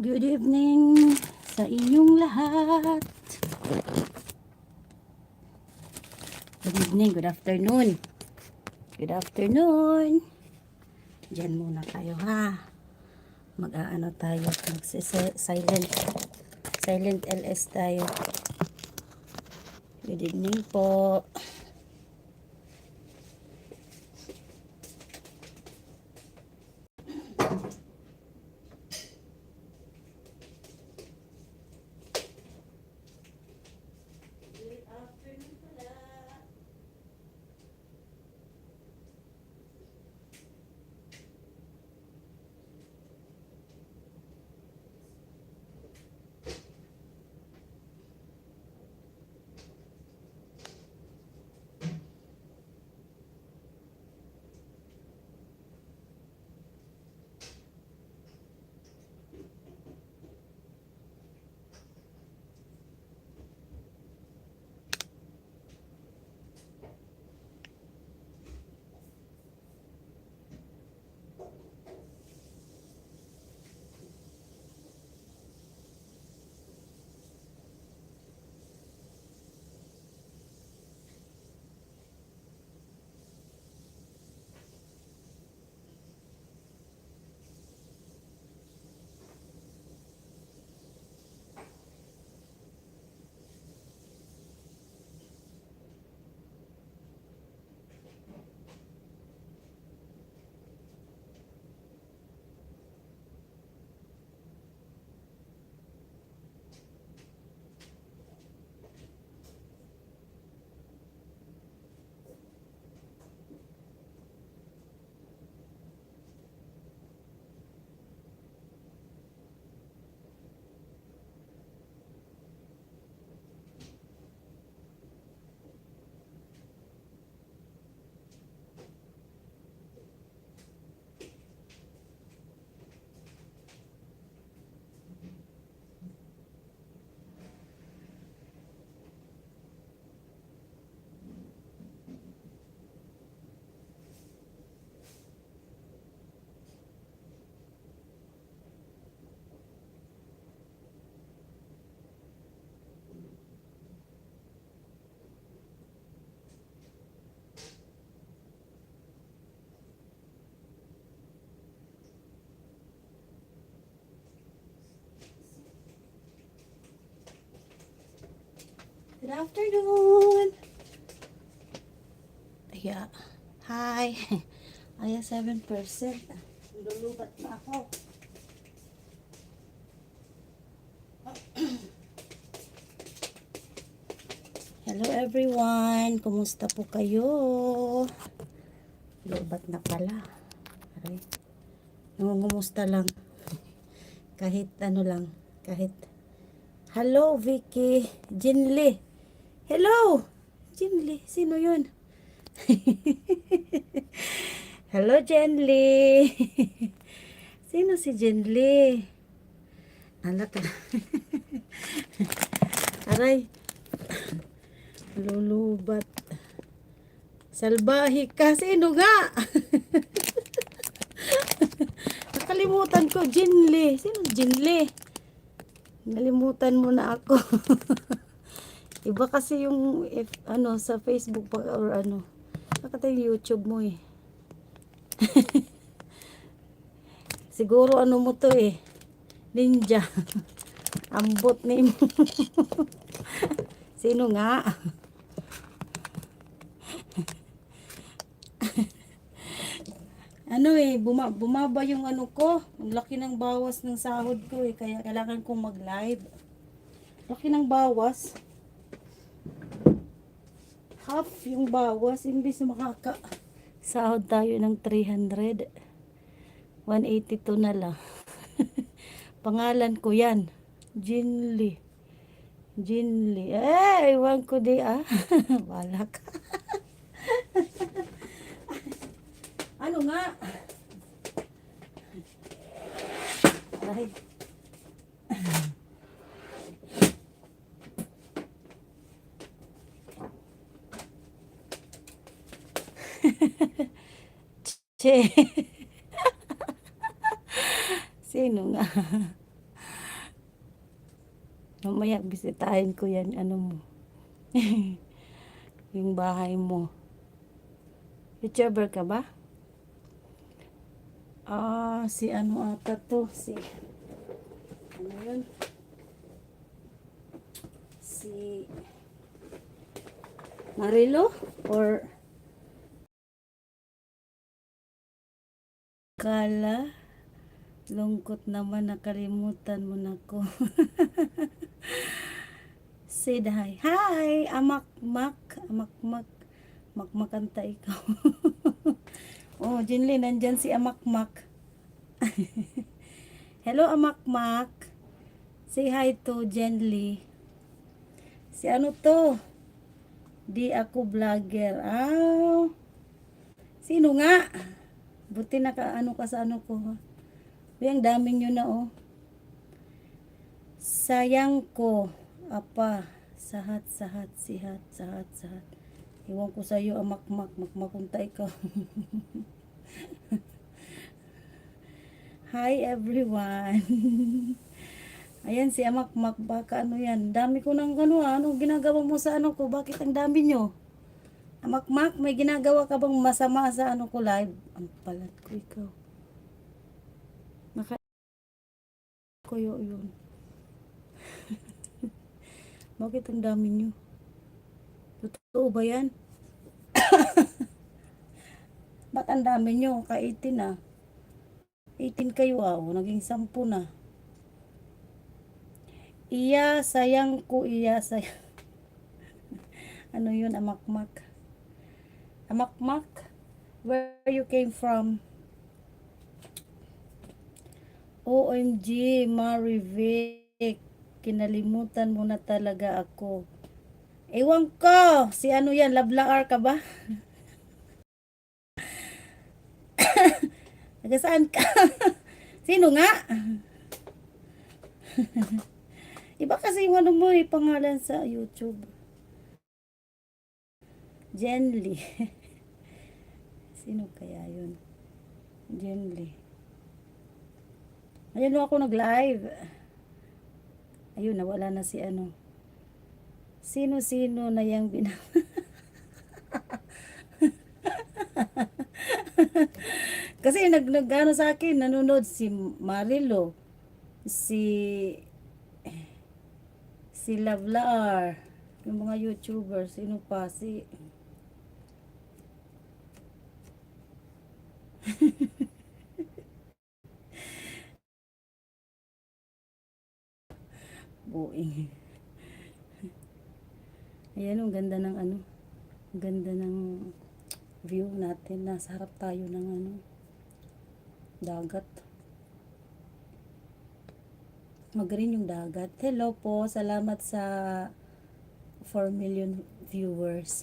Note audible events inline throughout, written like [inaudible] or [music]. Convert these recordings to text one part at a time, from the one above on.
Good evening sa inyong lahat. Good evening, good afternoon. Good afternoon. Diyan muna tayo ha. Mag-aano tayo, mag-silent silent LS tayo. Good evening po. Afternoon. Aya. Hi. [laughs] Aya 7%. Lulubat na ako. [clears throat] Hello everyone. Kumusta po kayo? Lubat na pala. Aray. Nangungumusta lang. [laughs] Kahit ano lang. Kahit Hello, Vicky. Jinli. Hello! Jinli. Sino yun? Hello, Jenly. Sino [laughs] [laughs] si Jenly? Alat. [laughs] Aray. Lulubat. Salbahi ka. Sino nga? Nakalimutan ko. Jinli. Sino Jinli? Nalimutan mo na ako. Iba kasi yung if, ano sa Facebook pa or ano. Yung YouTube mo eh. [laughs] Siguro ano mo to eh. Ninja. [laughs] Ambot ni mo. [laughs] Sino nga? ano eh, buma, bumaba yung ano ko. Ang laki ng bawas ng sahod ko eh. Kaya kailangan kong mag-live. Laki ng bawas. Half yung bawas. Imbis makaka sahod tayo ng 300. 182 na lang. [laughs] Pangalan ko yan. Jinli. Jinli. Eh, iwan ko di ah. [laughs] Wala ka. [laughs] ano nga? Aray. Che. [laughs] Sino nga? Mamaya bisitahin ko yan, ano mo. [laughs] yung bahay mo. YouTuber ka ba? Ah, si ano ata to? Si, ano yun? Si Marilo? Or Kala? Lungkot naman, nakalimutan mo na ko. [laughs] Say hi. Hi! Amak-mak. Amak-mak. Makmakanta ikaw. [laughs] oh, Jinli, nandyan si Amak-mak. [laughs] Hello, Amak-mak. Say hi to Jenly. Si ano to? Di ako vlogger. Ah, sino nga? Buti naka ano ka sa ano ko. Uy, ang daming nyo na oh. Sayang ko. Apa. Sahat, sahat, sihat, sahat, sahat. Iwan ko sa iyo, amakmak, makmakunta ikaw. [laughs] Hi everyone. [laughs] Ayan si Amakmak, baka ano yan. Dami ko ng ano, ah. ano ginagawa mo sa ano ko? Bakit ang dami nyo? Amakmak, may ginagawa ka bang masama sa ano ko live? Ang palat ko ikaw. Naka ko yun. [laughs] Bakit ang dami nyo? Totoo ba yan? [coughs] Ba't ang dami nyo? Ka-18 na. 18 kayo ah. Naging 10 na. Iya, sayang ko, iya, sayang. [laughs] ano yun, amakmak? Amakmak? Where you came from? OMG, Marivic. Kinalimutan mo na talaga ako. Ewan ko, si ano yan, lablaar ka ba? [coughs] Saan ka? [coughs] Sino nga? [coughs] Iba kasi yung ano mo eh, pangalan sa YouTube. Jenly. [laughs] Sino kaya yun? Jenly. Ayun ako nag-live. Ayun, nawala na si ano. Sino-sino na yung bin... [laughs] Kasi nag, nag ano sa akin, nanonood si Marilo, si si Lavlar, yung mga YouTubers, sino pa, si [laughs] Buing. Ayan, ang ganda ng ano, ang ganda ng view natin. Nasa harap tayo ng ano, dagat. Mag-green yung dagat. Hello po, salamat sa 4 million viewers.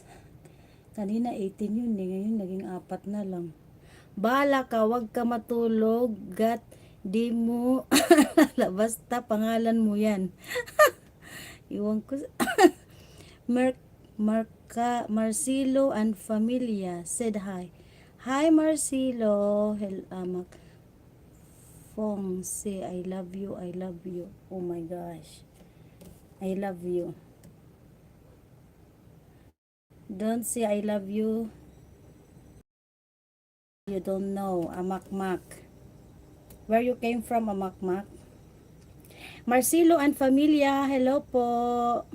Kanina 18 yun, eh. ngayon naging apat na lang. Bala ka, wag ka matulog, gat, di mo, [laughs] basta pangalan mo yan. [laughs] Iwan ko, sa- [laughs] Mer Marca, Marcelo and Familia said hi. Hi Marcelo, Hel amak. Fong say I love you, I love you. Oh my gosh. I love you. Don't say I love you. You don't know, amakmak. Where you came from, amakmak? Marcelo and Familia, hello po.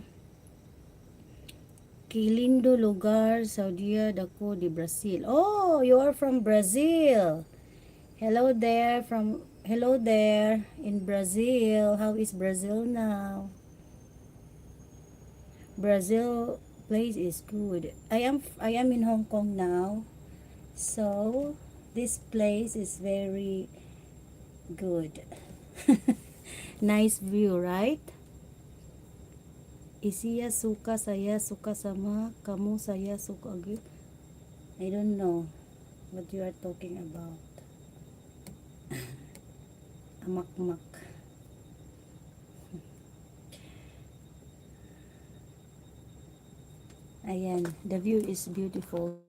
Quilindo lugar, Saudia, Dako, de Brazil. Oh, you are from Brazil. Hello there from hello there in Brazil. How is Brazil now? Brazil place is good. I am I am in Hong Kong now. So, this place is very good. [laughs] nice view, right? Isiya suka saya suka sama kamu saya suka agad. I don't know what you are talking about. [laughs] Amakmak. [laughs] Ayan, the view is beautiful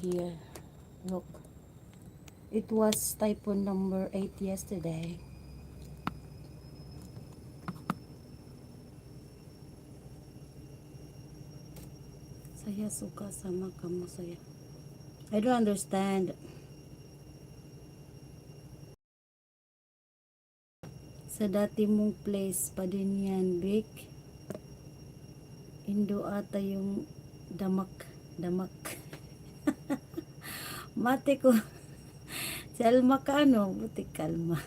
here. Look. It was typhoon number 8 yesterday. Saya suka sama kamu saya. I don't understand. Sa dati mong place pa din yan, Vic. Indo ata yung damak, damak. Mate ko. [laughs] Si Alma ka ano? Buti kalma.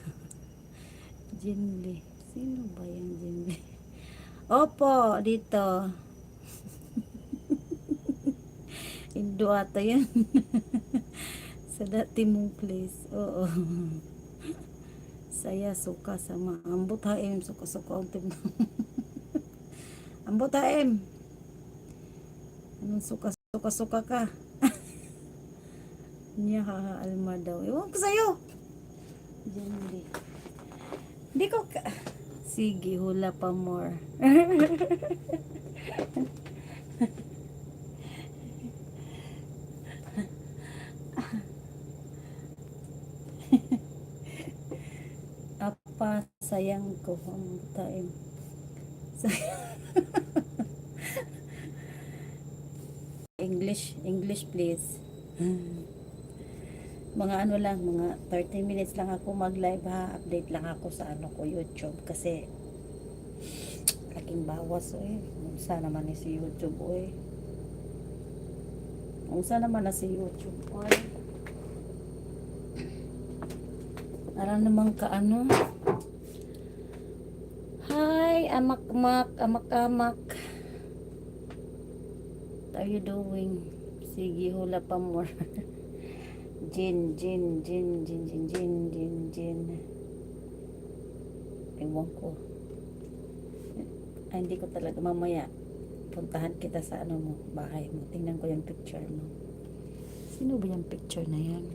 [laughs] Jinli. Sino ba yung Jinli? [laughs] Opo, dito. Indo ata yan. Sa dati mong place. Oo. Saya suka sama ambot haim suka-suka ang tignan. ambot haim. Anong suka suka suka ka? Niya alma daw. Ewan ko sa'yo. Diyan di. Hindi ko ka... Sige, hula pa more. [laughs] Apa, sayang ko ang time. [laughs] English, English please. [laughs] Mga ano lang, mga 30 minutes lang ako mag-live ha. Update lang ako sa ano ko, YouTube. Kasi, laking bawas eh. Unsa naman ni si YouTube eh. Unsa naman na si YouTube oy. Aram naman ka ano. Hi, amak-mak, amak-amak. What are you doing? Sige, hula pa more. [laughs] Jin, Jin, Jin, Jin, Jin, Jin, Jin, Jin. Ewan ko. Ay, hindi ko talaga mamaya. Puntahan kita sa ano mo, bahay mo. Tingnan ko yung picture mo. Sino ba yung picture na yan?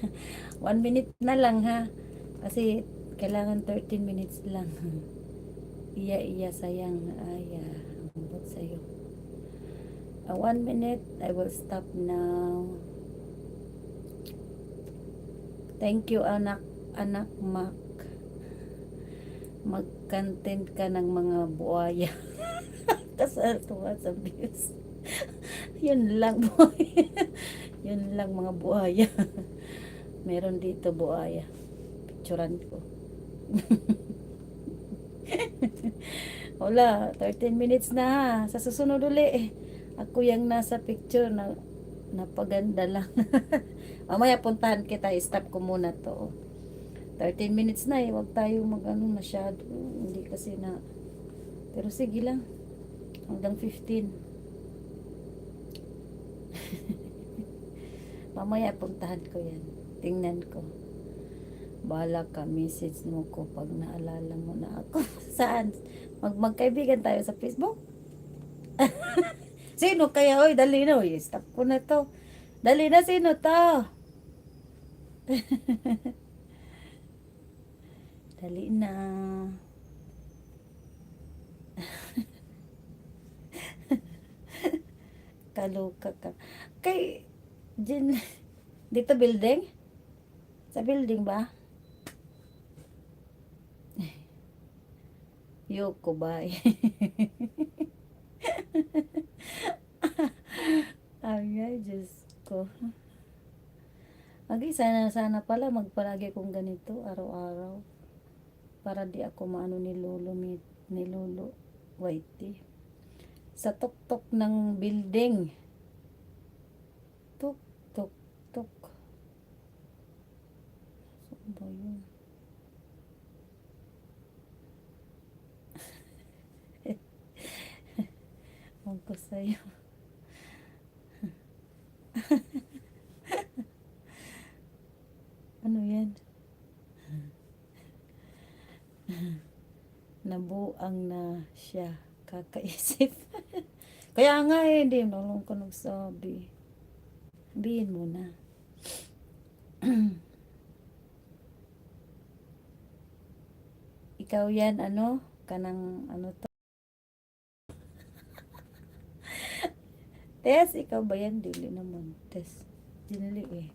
[laughs] One minute na lang ha. Kasi kailangan 13 minutes lang. [laughs] iya, iya, sayang. Ay, ah, ambot sa'yo. Uh, one minute. I will stop now. Thank you, anak. Anak Mac. Mag-content ka ng mga buhaya. [laughs] Kasal tuwa sa views. [laughs] Yun lang, boy. [laughs] Yun lang, mga buhaya. Meron dito buhaya. Picturan ko. Wala, 13 minutes na. Sa susunod uli, ako yung nasa picture na napaganda lang. [laughs] Mamaya puntahan kita, stop ko muna to. 13 minutes na eh, wag tayo mag ano masyado. Hindi kasi na, pero sige lang. Hanggang 15. [laughs] Mamaya puntahan ko yan. Tingnan ko. Bahala ka, message mo ko pag naalala mo na ako. [laughs] Saan? Mag magkaibigan tayo sa Facebook? Sino kaya? Oy, dali na. Oy, stop ko na to. Dali na, sino to? [laughs] dali na. [laughs] Kaluka ka. Kay, Jin, [laughs] dito building? Sa building ba? Yoko ba? [laughs] Ay, Diyos ko. Agi, sana, sana pala magpalagi kong ganito araw-araw. Para di ako maano ni Lolo, ni, Lolo Whitey. Sa tuktok ng building. Tuk, tuk, tuk. Saan ba yun? Huwag ko sa'yo. [laughs] ano yan? Nabuang na siya kakaisip. [laughs] Kaya nga eh, hindi nalong ko nagsabi. Sabihin mo na. [clears throat] Ikaw yan, ano? Kanang, ano to? Tess, ikaw ba yan? Dili naman. Tess, dili eh.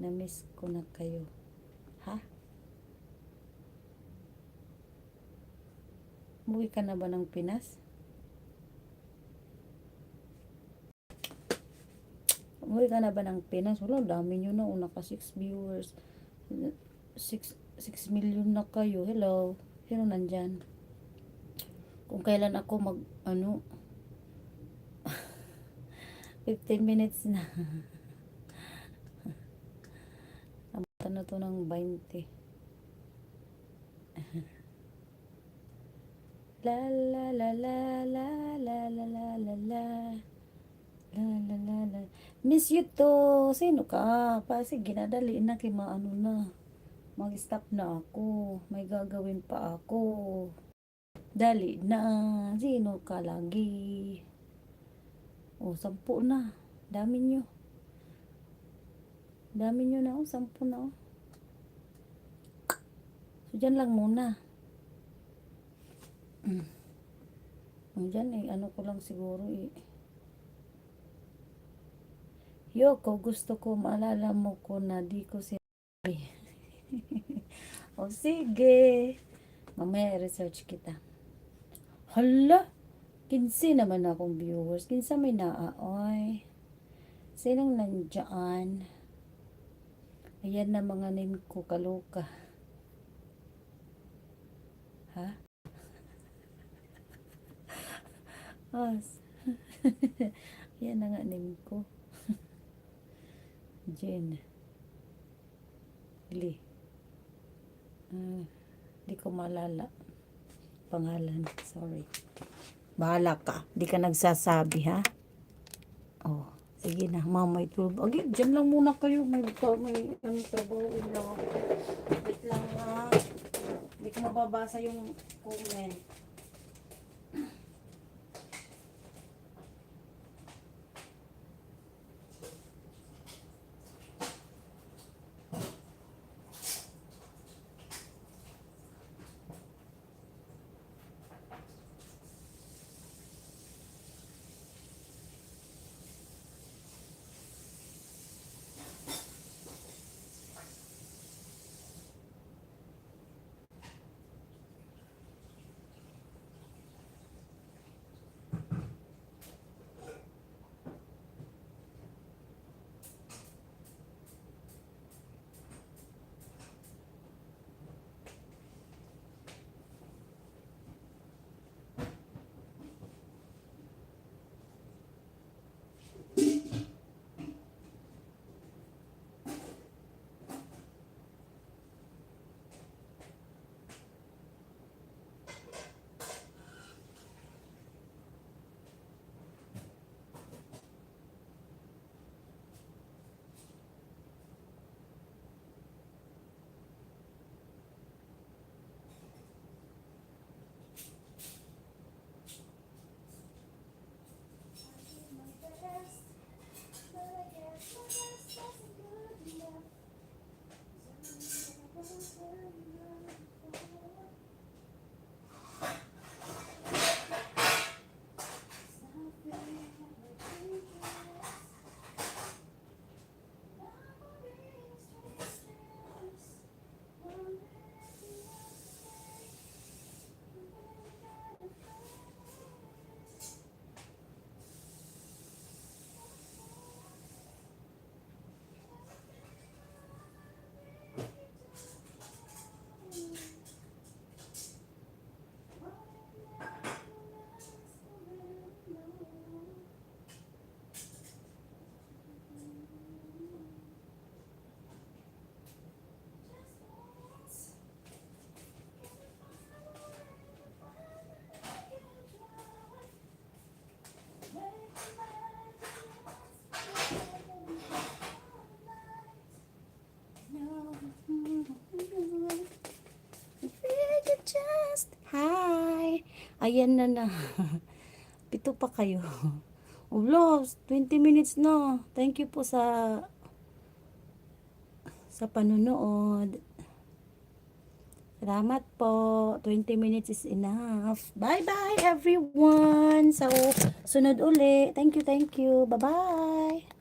Na-miss ko na kayo. Ha? Umuwi ka na ba ng Pinas? Umuwi ka na ba ng Pinas? Wala, dami nyo na. Una ka 6 viewers. 6, 6 million na kayo. Hello. Sino nandyan? Kung kailan ako mag, ano, 15 minutes na. Nabutan na to ng 20. La la la la la la la la la la La la la la Miss you to. Sino ka? Kasi ginadali na kay maano na. Mag-stop na ako. May gagawin pa ako. Dali na. Sino ka lagi? O, sampu na. Dami nyo. Dami nyo na, oh. Sampu na, oh. So, dyan lang muna. Mm. O, dyan, eh. Ano ko lang siguro, eh. Yoko, gusto ko maalala mo ko na di ko sinabi. [laughs] o, sige. Mamaya research kita. Hala! Kinsi naman akong viewers. Kinsa may naaoy. Sinong nandyan? Ayan na mga name ko, kaloka. Ha? [laughs] As. [laughs] Ayan na nga name ko. Jen. Li. Ah, di ko maalala. Pangalan. Sorry. Bahala ka. Di ka nagsasabi, ha? Oh, sige na. Mamay 12. Agi, dyan lang muna kayo. May, may ano, trabaho lang ako. Wait lang, ha? Hindi ko mababasa yung comment. Ayan na na. [laughs] Pito pa kayo. Ulo, 20 minutes na. Thank you po sa sa panunood. Salamat po. 20 minutes is enough. Bye-bye everyone. So, sunod uli. Thank you, thank you. Bye-bye.